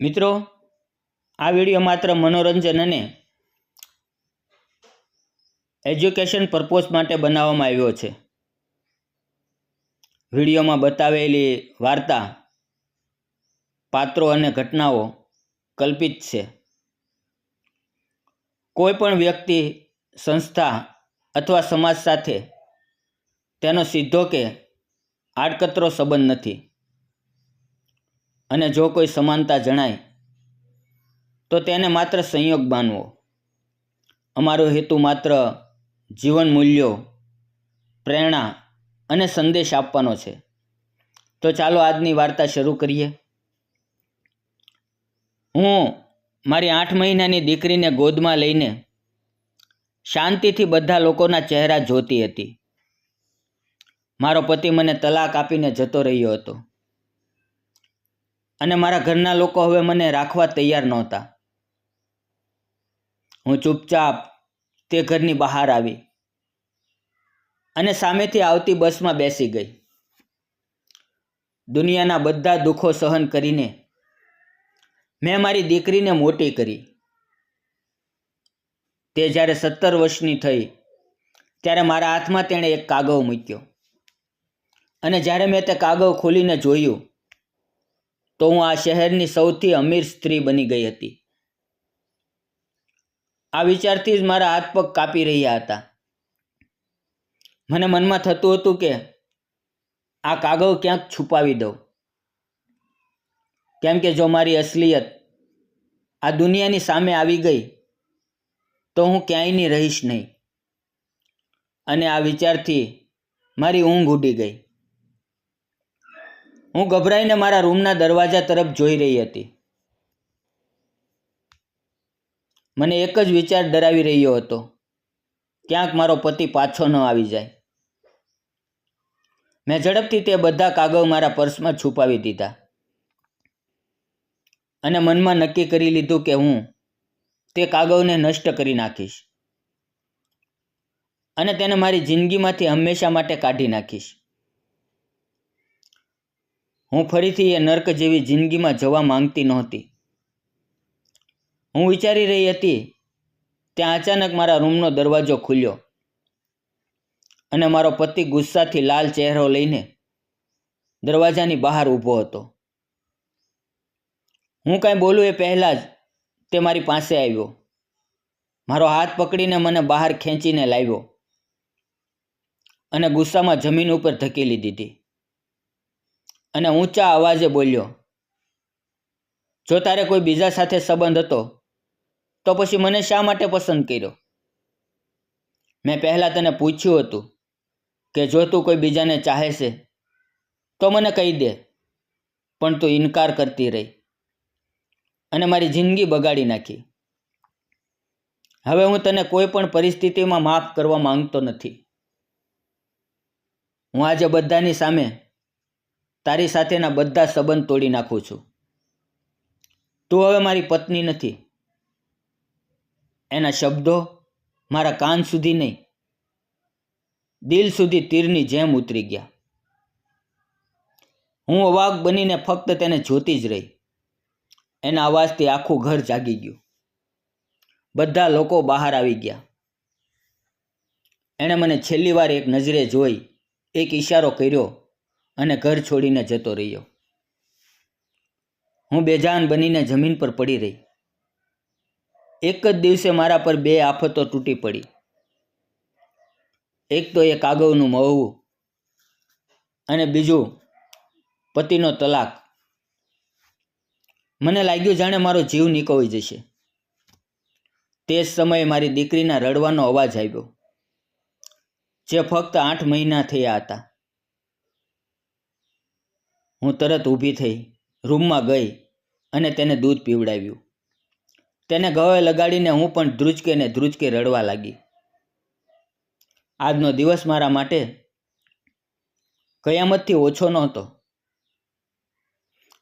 મિત્રો, આ વીડિયો માત્ર મનોરંજન અને એજ્યુકેશન પર્પોઝ માટે બનાવવામાં આવ્યો છે. વિડીયોમાં બતાવેલી વાર્તા, પાત્રો અને ઘટનાઓ કલ્પિત છે. કોઈ પણ વ્યક્તિ, સંસ્થા અથવા સમાજ સાથે તેનો સીધો કે આડકતરો સંબંધ નથી. અને જો કોઈ સમાનતા જણાય, તો તેને માત્ર સંયોગ માનવો. અમારો હેતુ માત્ર જીવન મૂલ્યો, પ્રેરણા અને સંદેશ આપવાનો છે. તો ચાલો આજની વાર્તા શરૂ કરીએ. હું મારી આઠ મહિનાની દીકરીને ગોદમાં લઈને શાંતિથી બધા લોકોના ચહેરા જોતી હતી. મારો પતિ મને તલાક આપીને જતો રહ્યો હતો. અને મારા ઘરના લોકો હવે મને રાખવા તૈયાર નહોતા. હું ચૂપચાપ તે ઘરની બહાર આવી અને સામેથી આવતી બસમાં બેસી ગઈ. દુનિયાના બધા દુઃખો સહન કરીને મેં મારી દીકરીને મોટી કરી. તે જ્યારે સત્તર વર્ષની થઈ ત્યારે મારા હાથમાં તેણે એક કાગવ મૂક્યો અને જ્યારે મેં તે કાગવ ખોલીને જોયું તો હું આ શહેરની સૌથી અમીર સ્ત્રી બની ગઈ હતી. આ વિચારથી જ મારા હાથ પગ કાપી રહ્યા હતા. મને મનમાં થતું હતું કે આ કાગળ ક્યાંક છુપાવી દઉં. કેમ કે જો મારી અસલિયત આ દુનિયાની સામે આવી ગઈ, તો હું ક્યાંયની રહીશ નહીં. અને આ વિચારથી મારી ઊંઘ ઉડી ગઈ. હું ગભરાઈને મારા રૂમના દરવાજા તરફ જોઈ રહી હતી. મને એક જ વિચાર ડરાવી રહ્યો હતો. ક્યાંક મારો પતિ પાછો ન આવી જાય. મેં ઝડપથી તે બધા કાગળ મારા પર્સમાં છુપાવી દીધા. અને મનમાં નક્કી કરી લીધું કે હું તે કાગળને નષ્ટ કરી નાખીશ. અને તેને મારી જિંદગીમાંથી હંમેશા માટે કાઢી નાખીશ. હું ફરીથી એ નર્ક જેવી જિંદગીમાં જવા માંગતી નહોતી. હું વિચારી રહી હતી, ત્યાં અચાનક મારા રૂમનો દરવાજો ખુલ્યો અને મારો પતિ ગુસ્સાથી લાલ ચહેરો લઈને દરવાજાની બહાર ઊભો હતો. હું કાંઈ બોલું એ પહેલાં જ તે મારી પાસે આવ્યો. મારો હાથ પકડીને મને બહાર ખેંચીને લાવ્યો અને ગુસ્સામાં જમીન ઉપર ધકેલી દીધી. અને ઊંચા અવાજે બોલ્યો, જો તારે કોઈ બીજા સાથે સંબંધ હતો, તો પછી મને શા માટે પસંદ કર્યો? મેં પહેલાં તને પૂછ્યું હતું કે જો તું કોઈ બીજાને ચાહે છે, તો મને કહી દે, પણ તું ઇનકાર કરતી રહી અને મારી જિંદગી બગાડી નાખી. હવે હું તને કોઈ પણ પરિસ્થિતિમાં માફ કરવા માંગતો નથી. હું આજે બધાની સામે તારી સાથેના બધા સંબંધ તોડી નાખું છું. તું હવે મારી પત્ની નથી. એના શબ્દો મારા કાન સુધી નહીં. દિલ સુધી તીરની જેમ ઉતરી ગયા. હું અવાક બનીને ફક્ત તેને જોતી જ રહી. એના અવાજથી આખું ઘર જાગી ગયું. બધા લોકો બહાર આવી ગયા. એણે મને છેલ્લી વાર એક નજરે જોઈ, એક ઈશારો કર્યો અને ઘર છોડીને જતો રહ્યો. હું બેજાન બનીને જમીન પર પડી રહી. એક જ દિવસે મારા પર બે આફતો તૂટી પડી. એક તો એ કાગવનું મહું અને બીજું પતિનો તલાક. મને લાગ્યું જાણે મારો જીવ નીકળી જશે. તે જ સમયે મારી દીકરીના રડવાનો અવાજ આવ્યો, જે ફક્ત આઠ મહિના થયા હતા. હું તરત ઊભી થઈ રૂમમાં ગઈ અને તેને દૂધ પીવડાવ્યું. તેને ગવે લગાડીને હું પણ ધ્રુજકે ને ધ્રુજકે રડવા લાગી. આજનો દિવસ મારા માટે કયામતથી ઓછો નહોતો.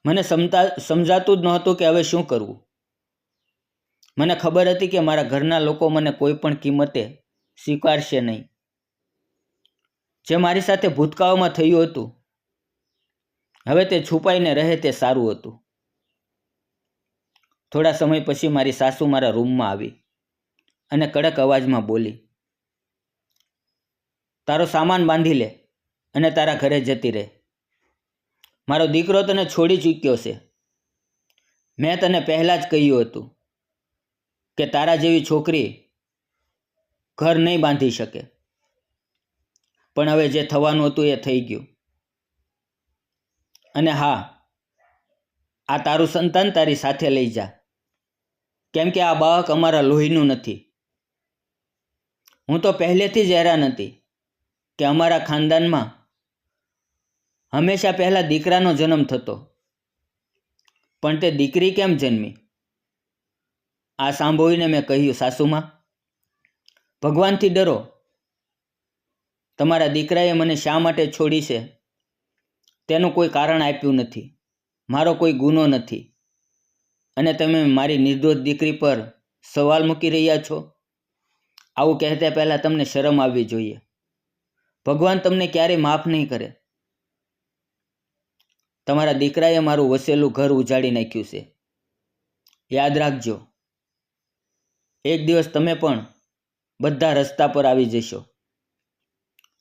મને સમતા, સમજાતું જ નહોતું કે હવે શું કરવું. મને ખબર હતી કે મારા ઘરના લોકો મને કોઈ પણ કિંમતે સ્વીકારશે નહીં. જે મારી સાથે ભૂતકાળમાં થયું હતું હવે તે છુપાઈને રહે તે સારું હતું. થોડા સમય પછી મારી સાસુ મારા રૂમમાં આવી અને કડક અવાજમાં બોલી, તારો સામાન બાંધી લે અને તારા ઘરે જતી રહે. મારો દીકરો તને છોડી ચૂક્યો છે. મેં તને પહેલાં જ કહ્યું હતું કે તારા જેવી છોકરી ઘર નહીં બાંધી શકે. પણ હવે જે થવાનું હતું એ થઈ ગયું. અને હા, આ તારું સંતાન તારી સાથે લઈ જા. કેમ કે આ બાળક અમારા લોહીનું નથી. હું તો પહેલેથી જ હેરાન હતી કે અમારા ખાનદાનમાં હંમેશા પહેલાં દીકરાનો જન્મ થતો. પણ તે દીકરી કેમ જન્મી? આ સાંભળીને મેં કહ્યું, સાસુમાં, ભગવાનથી ડરો. તમારા દીકરાએ મને શા માટે છોડી છે? તેનું કોઈ કારણ આપ્યું નથી. મારો કોઈ ગુનો નથી. અને તમે મારી નિર્દોષ દીકરી પર સવાલ મૂકી રહ્યા છો? આવું કહેતા પહેલાં તમને શરમ આવવી જોઈએ. ભગવાન તમને ક્યારેય માફ નહીં કરે. તમારા દીકરાએ મારું વસેલું ઘર ઉજાડી નાખ્યું છે. યાદ રાખજો, એક દિવસ તમે પણ બધા રસ્તા પર આવી જશો.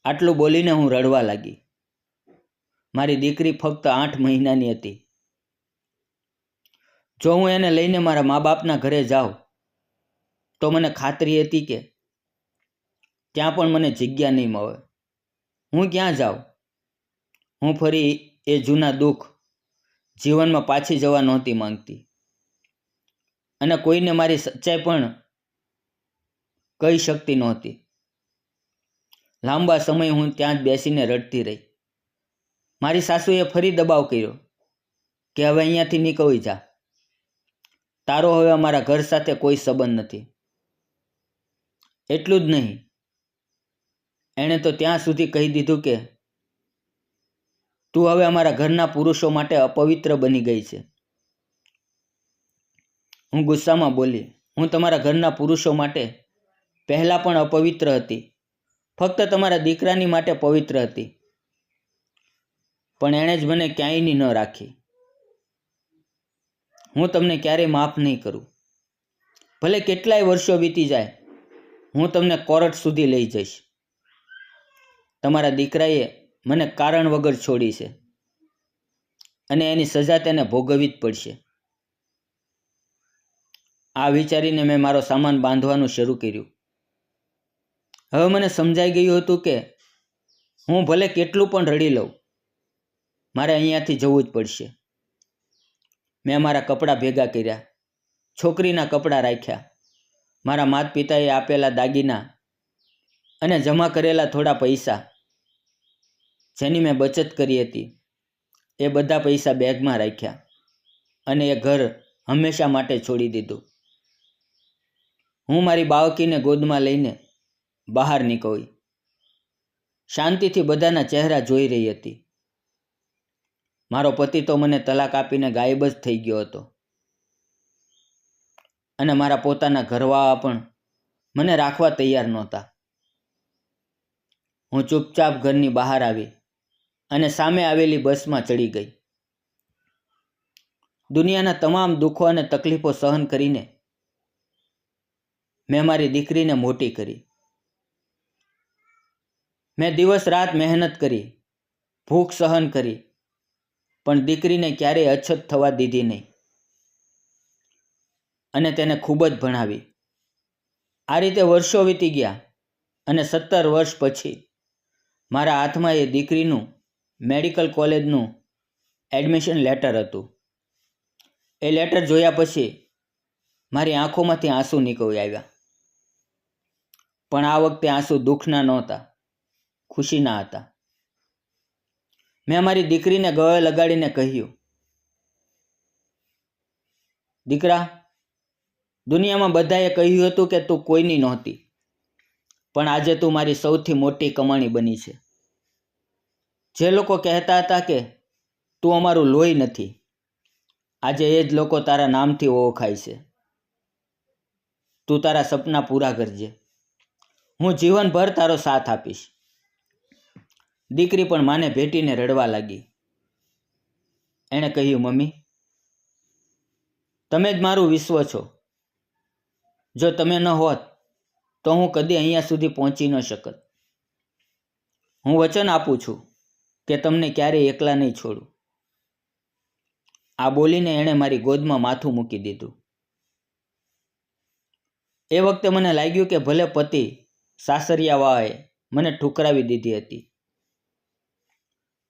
આટલું બોલીને હું રડવા લાગી. મારી દીકરી ફક્ત આઠ મહિનાની હતી. જો હું એને લઈને મારા મા બાપના ઘરે જાઉં, તો મને ખાતરી હતી કે ત્યાં પણ મને જગ્યા નહીં મળે. હું ક્યાં જાઉં? હું ફરી એ જૂના દુઃખ જીવનમાં પાછી જવા નહોતી માંગતી. અને કોઈને મારી સચ્ચાઈ પણ કહી શકતી નહોતી. લાંબા સમય હું ત્યાં જ બેસીને રડતી રહી. મારી સાસુએ ફરી દબાવ કર્યો કે હવે અહીંયાથી નીકળી જા. તારો હવે અમારા ઘર સાથે કોઈ સંબંધ નથી. એટલું જ નહીં. એણે તો ત્યાં સુધી કહી દીધું કે તું હવે અમારા ઘરના પુરુષો માટે અપવિત્ર બની ગઈ છે. હું ગુસ્સામાં બોલી, હું તમારા ઘરના પુરુષો માટે પહેલાં પણ અપવિત્ર હતી. ફક્ત તમારા દીકરાની માટે પવિત્ર હતી. પણ એણે જ મને ક્યાંયની ન રાખી. હું તમને ક્યારેય માફ નહીં કરું. ભલે કેટલાય વર્ષો વીતી જાય, હું તમને કોર્ટ સુધી લઈ જઈશ. તમારા દીકરાએ મને કારણ વગર છોડી છે અને એની સજા તેને ભોગવવી જ પડશે. આ વિચારીને મેં મારો સામાન બાંધવાનું શરૂ કર્યું. હવે મને સમજાઈ ગયું હતું કે હું ભલે કેટલું પણ રડી લઉં મારે અહીંયાથી જવું જ પડશે. મેં મારા કપડાં ભેગા કર્યા, છોકરીના કપડાં રાખ્યા, મારા માત પિતાએ આપેલા દાગીના અને જમા કરેલા થોડા પૈસા જેની મેં બચત કરી હતી, એ બધા પૈસા બેગમાં રાખ્યા અને એ ઘર હંમેશા માટે છોડી દીધું. હું મારી બાળકીને ગોદમાં લઈને બહાર નીકળી. શાંતિથી બધાના ચહેરા જોઈ રહી હતી. મારો પતિ તો મને તલાક આપીને ગાયબ જ થઈ ગયો હતો. અને મારા પોતાના ઘરવાળા પણ મને રાખવા તૈયાર નહોતા. હું ચૂપચાપ ઘરની બહાર આવી અને સામે આવેલી બસમાં ચડી ગઈ. દુનિયાના તમામ દુઃખો અને તકલીફો સહન કરીને મેં મારી દીકરીને મોટી કરી. મેં દિવસ રાત મહેનત કરી, ભૂખ સહન કરી પણ દીકરીને ક્યારેય અછત થવા દીધી નહીં. અને તેને ખૂબ જ ભણાવી. આ રીતે વર્ષો વીતી ગયા અને સત્તર વર્ષ પછી મારા હાથમાં એ દીકરીનું મેડિકલ કોલેજનું એડમિશન લેટર હતું. એ લેટર જોયા પછી મારી આંખોમાંથી આંસુ નીકળી આવ્યા. પણ આ વખતે આંસુ દુઃખના નહોતા, ખુશીના હતા. મેં મારી દીકરીને ગળે લગાડીને કહ્યું, દીકરા, દુનિયામાં બધાએ કહ્યું હતું કે તું કોઈની નહોતી, પણ આજે તું મારી સૌથી મોટી કમાણી બની છે. જે લોકો કહેતા હતા કે તું અમારું લોહી નથી, આજે એ જ લોકો તારા નામથી ઓળખાય છે. તું તારા સપના પૂરા કરજે. હું જીવનભર તારો સાથ આપીશ. દીકરી પણ માને ભેટીને રડવા લાગી. એણે કહ્યું, મમ્મી, તમે જ મારું વિશ્વ છો. જો તમે ન હોત, તો હું કદી અહીંયા સુધી પહોંચી ન શકત. હું વચન આપું છું કે તમને ક્યારેય એકલા નહીં છોડું. આ બોલીને એણે મારી ગોદમાં માથું મૂકી દીધું. એ વખતે મને લાગ્યું કે ભલે પતિ સાસરિયાવાએ મને ઠુકરાવી દીધી હતી.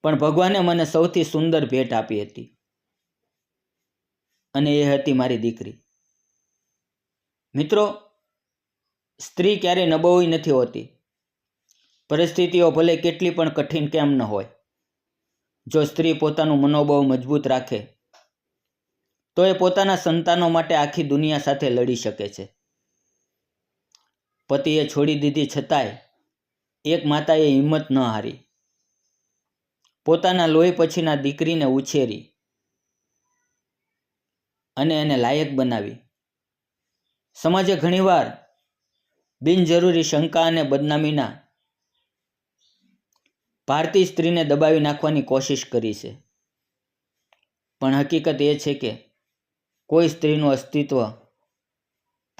પણ ભગવાને મને સૌથી સુંદર ભેટ આપી હતી. અને એ હતી મારી દીકરી. મિત્રો, સ્ત્રી ક્યારેય નબોવી નથી હોતી. પરિસ્થિતિઓ ભલે કેટલી પણ કઠિન કેમ ન હોય. જો સ્ત્રી પોતાનું મનોબળ મજબૂત રાખે, તો એ પોતાના સંતાનો માટે આખી દુનિયા સાથે લડી શકે છે. પતિએ છોડી દીધી છતાંય એક માતાએ હિંમત ન હારી. પોતાના લોહી પછીના દીકરીને ઉછેરી અને એને લાયક બનાવી. સમાજે ઘણીવાર બિનજરૂરી શંકા અને બદનામીના ભારતીય સ્ત્રીને દબાવી નાખવાની કોશિશ કરી છે. પણ હકીકત એ છે કે કોઈ સ્ત્રીનું અસ્તિત્વ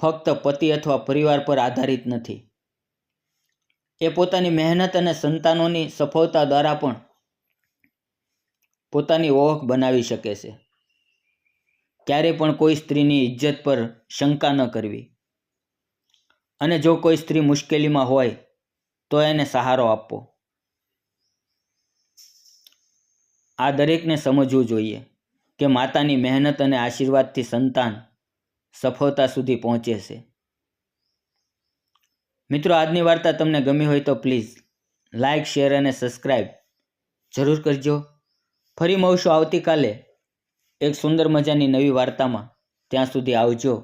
ફક્ત પતિ અથવા પરિવાર પર આધારિત નથી. એ પોતાની મહેનત અને સંતાનોની સફળતા દ્વારા પણ પોતાની ઓળખ બનાવી શકે છે. ક્યારે પણ કોઈ સ્ત્રીની ઇજ્જત પર શંકા ન કરવી. અને જો કોઈ સ્ત્રી મુશ્કેલીમાં હોય, તો એને સહારો આપવો. આ દરેકને સમજવું જોઈએ કે માતાની મહેનત અને આશીર્વાદથી સંતાન સફળતા સુધી પહોંચે છે. મિત્રો, આજની વાર્તા તમને ગમી હોય તો પ્લીઝ લાઇક શેર અને સબસ્ક્રાઈબ જરૂર કરજો. ફરી મળશું આવતીકાલે એક સુંદર મજાની નવી વાર્તામાં. ત્યાં સુધી આવજો.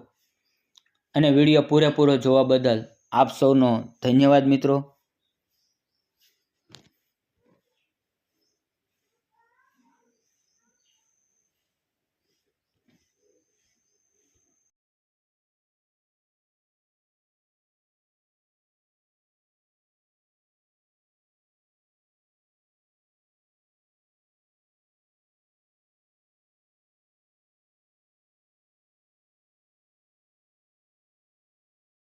અને વીડિયો પૂરેપૂરો જોવા બદલ આપ સૌનો ધન્યવાદ મિત્રો.